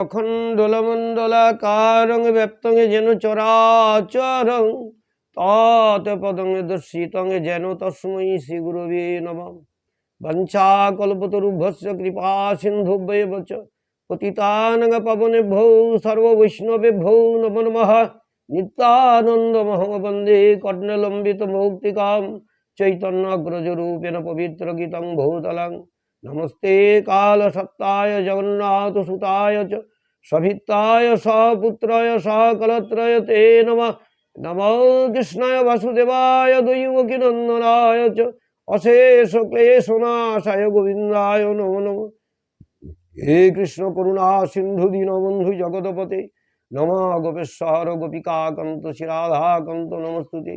অখণ্ডলমণ্ডলাকারং ব্যপ্তং যেন চরাচরং তত পদং দর্শিতং যেন তস্মৈ শ্রী গুরুবে নমঃ। বঞ্চাকল্পতরুভ্যস্য কৃপা সিন্ধুভ্যেব চ পতিতানং পবনেভ্যো সর্ববৈষ্ণবেভ্যো নমো নমঃ। নিত্যানন্দমহং বন্দে কর্ণলম্বিত মৌক্তিকাম চৈতন্যগ্রজরূপেণ পবিত্র গীতং ভূতলং নমস্তে কালসত্তায় জগন্নাথসুতায় চ সভিত্তায় সপুত্রায় সকলত্রয় তে নম। নমো কৃষ্ণায় বাসুদেবায় দৈবকীনন্দনায় চ অশেষ ক্লেশনাশায় গোবিন্দায় নমো নম। হে কৃষ্ণ করুণা সিন্ধু দীনবন্ধু জগৎপতে নম গোপেশ্বর গোপিকাকান্ত শ্রীরাধাকান্ত নমস্তুতে।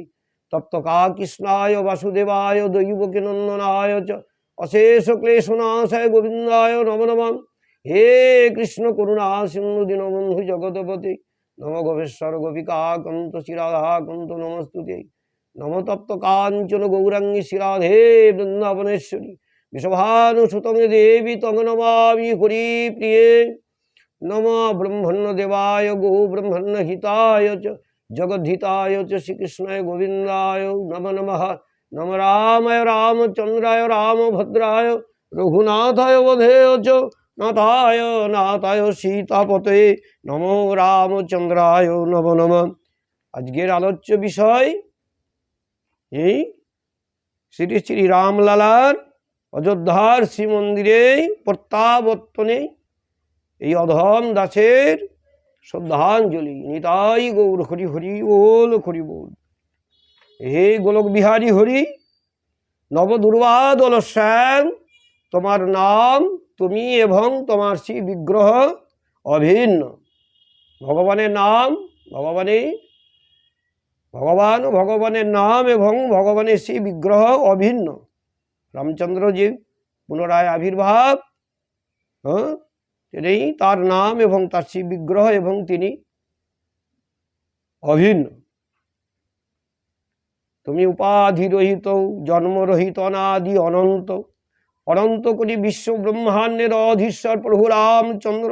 তপ্ত কা কৃষ্ণায় বাসুদেবায় দৈবকীনন্দনায় চ অশেষ ক্লেশনাশায় গোবিন্দায় নম নমঃ। হে কৃষ্ণ করুণা সিন্ধু দীনবন্ধু জগৎপতি নম গোপেশ্বর গোপিকা, কন্ত শিরাধা কন্ত নমস্তুতে। নম তপ্ত কাঞ্চন গৌরাঙ্গী শিরাধে বৃন্দাবনেশ্বরী। বিষভানুসুতং দেবী তং নমামি হরি প্রিয়ে। নম ব্রহ্মণ্য দেবায় গো ব্রহ্মণ্য হিতায় চ, জগদ্ধিতায় শ্রীকৃষ্ণায় গোবিন্দায় নম নমঃ। নম রামায় রামচন্দ্রায়, রামভদ্রায়, রঘুনাথায় বধেয় চ, নাথায় নাথায় সীতাপতে। নমো রামচন্দ্রায় নম নম। আজকের আলোচ্য বিষয় এই শ্রী শ্রী রামলালার অযোধ্যার শ্রীমন্দিরে প্রত্যাবর্তনে এই অধম দাসের শ্রদ্ধাঞ্জলি। নিতাই গৌর হরি হরি ওল হরি বল। হে গোলক বিহারী হরি, নবদুর্বাদল শ্যাম, তোমার নাম তুমি এবং তোমার শ্রী বিগ্রহ অভিন্ন। ভগবানের নাম ভগবানের ভগবান ভগবানের নাম এবং ভগবানের শ্রী বিগ্রহ অভিন্ন। রামচন্দ্রজি পুনরায় আবির্ভাব হ্যাঁ তিনি তার নাম এবং তার শ্রী বিগ্রহ এবং তিনি অভিন্ন। তুমি উপাধি রহিত জন্মরহিত অনাদি অনন্ত। অনন্ত কোটি বিশ্ব ব্রহ্মাণ্ডের অধীশ্বর প্রভু রামচন্দ্র।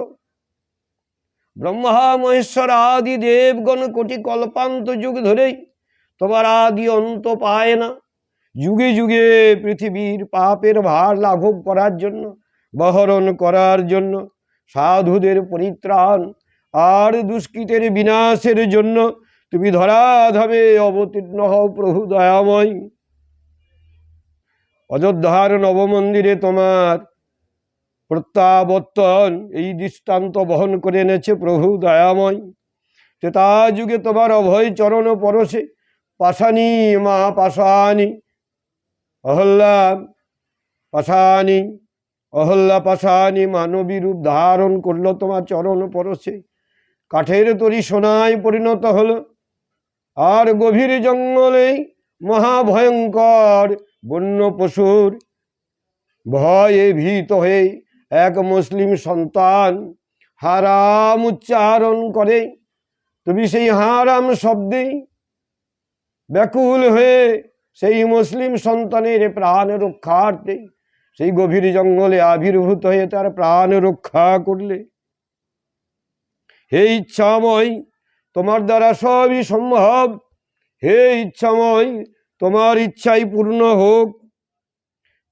ব্রহ্মা, মহেশ্বর আদি দেবগণ কোটি কল্পান্ত যুগ ধরেই তোমার আদি অন্ত পায় না। যুগে যুগে পৃথিবীর পাপের ভার লাঘব করার জন্য, বহরণ করার জন্য, সাধুদের পরিত্রাণ, আর দুষ্কৃতের বিনাশের জন্য তুমি ধরাধামে অবতীর্ণ হও প্রভু দয়াময়। অযোধ্যার নবমন্দিরে তোমার প্রত্যাবর্তন, এই দৃষ্টান্ত বহন করে এনেছে প্রভু দয়াময়। তা যুগে তোমার অভয় চরণ পরশে পাশানি, মা পাশানি অহল্লা পাশানি অহল্লা পাশানি মানবী রূপ ধারণ করল তোমার চরণ পরশে। কাঠের তরি সোনায় পরিণত হলো। আর গভীর জঙ্গলে মহাভয়ঙ্কর বন্য পশুর ভয়ে ভীত হয়ে এক মুসলিম সন্তান হারাম উচ্চারণ করে। তুমি সেই হারাম শব্দে ব্যাকুল হয়ে সেই মুসলিম সন্তানের প্রাণ রক্ষার্থে সেই গভীর জঙ্গলে আবির্ভূত হয়ে তার প্রাণ রক্ষা করলে। হে ইচ্ছাময় তোমার দ্বারা সবই সম্ভব। হে ইচ্ছাময়, তোমার ইচ্ছাই পূর্ণ হোক।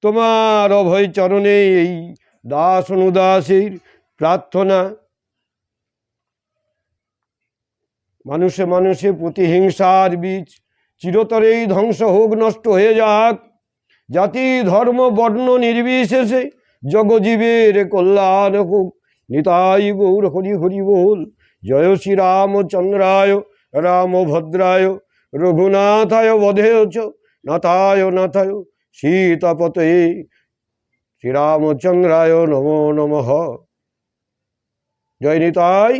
তোমার অভয় চরণে এই দাস অনুদাসের প্রার্থনা। মানুষে মানুষে প্রতিহিংসার বীজ, চিরতরেই ধ্বংস হোক, নষ্ট হয়ে যাক। জাতি, ধর্ম, বর্ণ নির্বিশেষে জগজীবের কল্যাণ হোক। নিতাই গৌর হরি হরি বল। জয় শ্রীরামচন্দ্রায় রামভদ্রায় রঘুনাথায় বধেয়চ নাথায় নাথায় সীতাপতে। শ্রীরামচন্দ্রায় নমো নমঃ। জয় নিতাই।